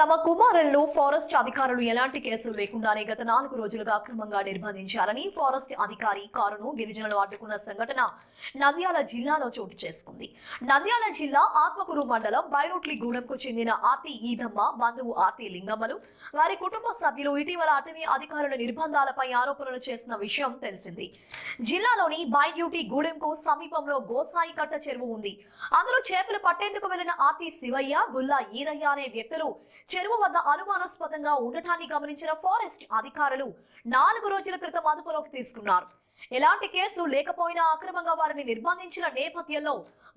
తమ కుమారులను ఫారెస్ట్ అధికారులు ఎలాంటి కేసులు లేకుండానే గత నాలుగు రోజులుగా అక్రమంగా నిర్బంధించారని ఫారెస్ట్ అధికారి కారును గిరిజనులు అడ్డుకున్న సంఘటన నంద్యాల జిల్లాలో చోటు చేసుకుంది. నంద్యాల జిల్లా ఆత్మకూరు మండలం బైరోట్లి గూడెంకు చెందిన ఆతి ఈదమ్మ బంధువు ఆతి లింగమ్మలు వారి కుటుంబ సభ్యులు ఇటీవల అటవీ అధికారుల నిర్బంధాలపై ఆరోపణలు చేసిన విషయం తెలిసింది. జిల్లాలోని బైడ్యూటీ గూడెంకు సమీపంలో గోసాయి కట్ట చెరువు ఉంది. అందులో చేపలు పట్టేందుకు వెళ్ళిన ఆతి శివయ్య గుల్లా ఈదయ్య అనే వ్యక్తులు చెరువు వద్ద అనుమానాస్పదంగా ఉండటాన్ని గమనించిన ఫారెస్ట్ అధికారులు నాలుగు రోజుల క్రితం అదుపులోకి తీసుకున్నారు. ఎలాంటి కేసు లేకపోయినా అక్రమంగా వారిని నిర్బంధించిన నేపథ్యంలో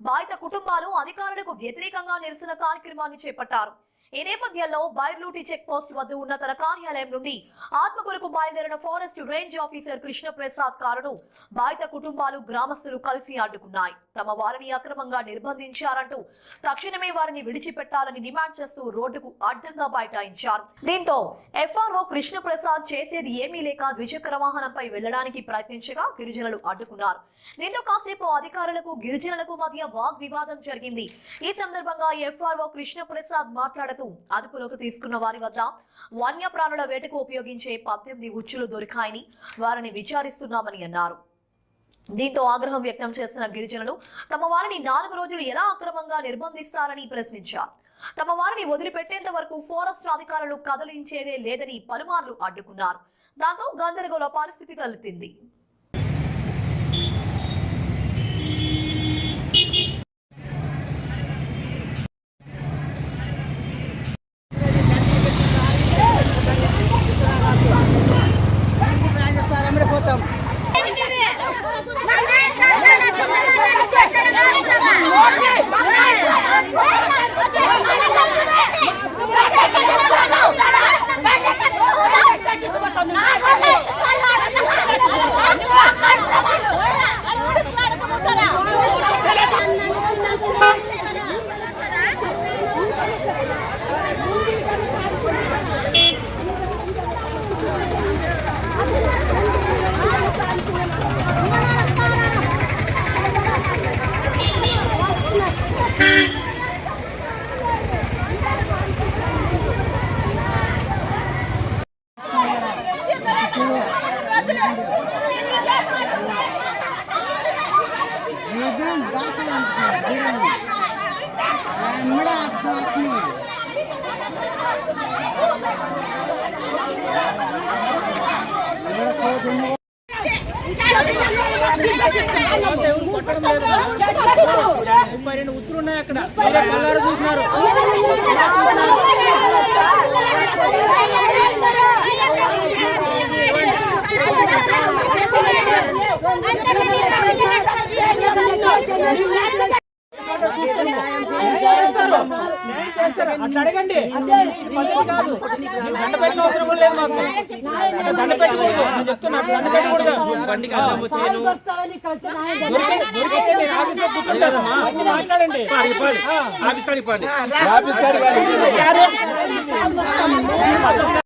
బాధిత కుటుంబాలు అధికారులకు వ్యతిరేకంగా నిరసన కార్యక్రమాన్ని చేపట్టారు. ఈ నేపథ్యంలో బైర్లూటి చెక్ పోస్ట్ వద్ద ఉన్న తన కార్యాలయం నుండి ఆత్మకూరుకు బయలుదేరిన forest range officer Krishna Prasad కారును బాధిత కుటుంబాలు గ్రామస్తులు కలిసి అడ్డుకున్నాయి. తమ వారిని అక్రమంగా నిర్బంధించారంటూ తక్షణమే వారిని విడిచిపెట్టాలని డిమాండ్ చేస్తూ రోడ్డుకు అడ్డంగా బైఠాయించారు. దీంతో ఎఫ్ఆర్ఓ కృష్ణ ప్రసాద్ చేసేది ఏమీ లేక ద్విచక్ర వాహనంపై వెళ్ళడానికి ప్రయత్నించగా గిరిజనులు అడ్డుకున్నారు. దీంతో కాసేపు అధికారులకు గిరిజనులకు మధ్య వాగ్వివాదం జరిగింది. ఈ సందర్భంగా ఎఫ్ఆర్ఓ కృష్ణ ప్రసాద్ మాట్లాడుతూ అదుపులోకి తీసుకున్న వారి వద్ద వన్యప్రాణుల వేటకు ఉపయోగించే పద్దెనిమిది ఉచ్చులు దొరికాయని వారిని విచారిస్తున్నామని అన్నారు. దీంతో ఆగ్రహం వ్యక్తం చేసిన గిరిజనులు తమ వారిని నాలుగు రోజులు ఎలా అక్రమంగా నిర్బంధిస్తారని ప్రశ్నించారు. తమ వారిని వదిలిపెట్టేంత వరకు ఫారెస్ట్ అధికారులు కదిలించేదే లేదని పలుమార్లు అడ్డుకున్నారు. దాంతో గందరగోళ పరిస్థితి తలెత్తింది. ముప్పై రెండు ఉచ్చులు ఉన్నాయి అక్కడ. వేరే కళ్ళారు చూసినారు? అడగండి కాదు దండ పెట్టిన అవసరం లేదు మాకు దండ పెట్టకూడదు నేను చెప్తున్నా దండ పెట్టకూడదు ఆఫీస్ కాడికి